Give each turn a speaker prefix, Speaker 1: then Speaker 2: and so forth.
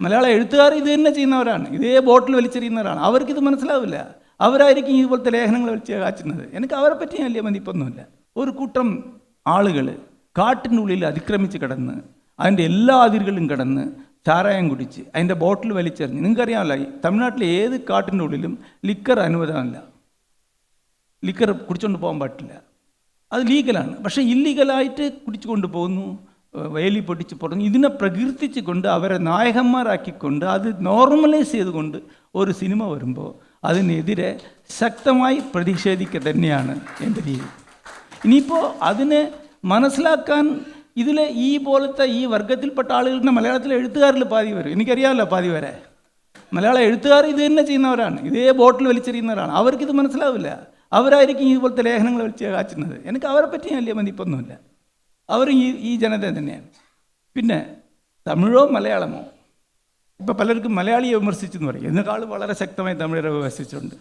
Speaker 1: മലയാള എഴുത്തുകാർ ഇത് തന്നെ ചെയ്യുന്നവരാണ്. ഇതേ ബോട്ടിൽ വലിച്ചെറിയുന്നവരാണ്. അവർക്കിത് മനസ്സിലാവില്ല. അവരായിരിക്കും ഇതുപോലത്തെ ലേഖനങ്ങൾ വലിച്ച് കാച്ചുന്നത്. എനിക്ക് അവരെ പറ്റി വലിയ മതിപ്പൊന്നുമില്ല. ഒരു കൂട്ടം ആളുകൾ കാട്ടിനുള്ളിൽ അതിക്രമിച്ച് കിടന്ന് അതിന്റെ എല്ലാ അതിരുകളും കിടന്ന് ചാരായം കുടിച്ച് അതിന്റെ ബോട്ടിൽ വലിച്ചെറിഞ്ഞ്. നിങ്ങൾക്കറിയാമല്ലോ തമിഴ്നാട്ടിലെ ഏത് കാട്ടിന്റെ ഉള്ളിലും ലിക്കർ അനുവദമല്ല ലിക്കർ കുടിച്ചുകൊണ്ട് പോകാൻ പറ്റില്ല അത് ലീഗലാണ്. പക്ഷേ ഇല്ലീഗലായിട്ട് കുടിച്ചു കൊണ്ട് പോകുന്നു. ഏഹ് വേലി പൊട്ടിച്ച് പുറത്ത് ഇതിനെ പ്രകീർത്തിച്ച് കൊണ്ട് അവരെ നായകന്മാരാക്കിക്കൊണ്ട് അത് നോർമലൈസ് ചെയ്തുകൊണ്ട് ഒരു സിനിമ വരുമ്പോൾ അതിനെതിരെ ശക്തമായി പ്രതിഷേധിക്കുക തന്നെയാണ് എന്റെ രീതി. ഇനിയിപ്പോൾ അതിനെ മനസ്സിലാക്കാൻ ഇതിലെ ഈ പോലത്തെ ഈ വർഗത്തിൽപ്പെട്ട ആളുകളുടെ മലയാളത്തിലെ എഴുത്തുകാരിൽ പാതി വരും. എനിക്കറിയാമല്ലോ പാതി വരെ. മലയാള എഴുത്തുകാർ ഇത് തന്നെ ചെയ്യുന്നവരാണ്. ഇതേ ബോട്ടിൽ വലിച്ചെറിയുന്നവരാണ്. അവർക്കിത് മനസ്സിലാവില്ല. അവരായിരിക്കും ഇതുപോലത്തെ ലേഖനങ്ങൾ വലിച്ച് കാച്ചുന്നത്. എനിക്ക് അവരെ പറ്റി വലിയ മതിപ്പൊന്നുമില്ല. അവർ ഈ ഈ ജനത തന്നെയാണ്. പിന്നെ തമിഴോ മലയാളമോ? ഇപ്പോൾ പലർക്കും മലയാളിയെ വിമർശിച്ചെന്ന് പറയും. എന്നെക്കാൾ വളരെ ശക്തമായി തമിഴരെ വിമർശിച്ചിട്ടുണ്ട്.